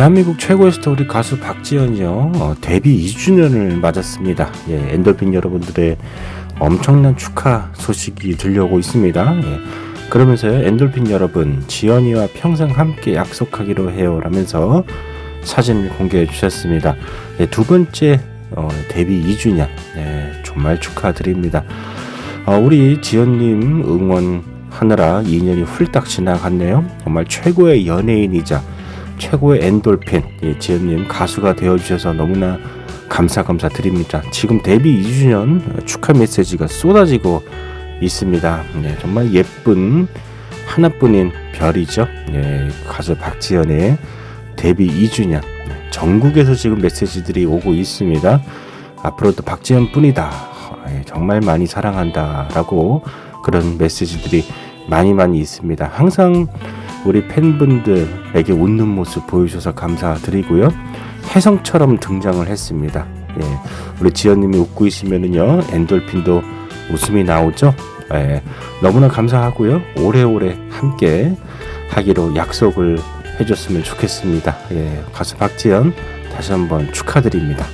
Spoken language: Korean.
대한민국 최고의 스토리 가수 박지현이요 어, 데뷔 2주년을 맞았습니다. 예, 엔돌핀 여러분들의 엄청난 축하 소식이 들려오고 있습니다. 예, 그러면서요 엔돌핀 여러분 지연이와 평생 함께 약속하기로 해요라면서 사진을 공개해 주셨습니다. 예, 두 번째 어, 데뷔 2주년 예, 정말 축하드립니다. 어, 우리 지연님 응원 하느라 2년이 훌딱 지나갔네요. 정말 최고의 연예인이자 최고의 엔돌핀 예, 지연님 가수가 되어주셔서 너무나 감사 감사 드립니다. 지금 데뷔 2주년 축하 메시지가 쏟아지고 있습니다. 예, 정말 예쁜 하나뿐인 별이죠. 예, 가수 박지연의 데뷔 2주년 예, 전국에서 지금 메시지들이 오고 있습니다. 앞으로도 박지연 뿐이다. 예, 정말 많이 사랑한다라고 그런 메시지들이 많이 많이 있습니다. 항상 우리 팬분들에게 웃는 모습 보여주셔서 감사드리고요. 혜성처럼 등장을 했습니다. 예, 우리 지연님이 웃고 있으면은요 엔돌핀도 웃음이 나오죠. 예, 너무나 감사하고요. 오래오래 함께 하기로 약속을 해줬으면 좋겠습니다. 예, 가수 박지연 다시 한번 축하드립니다.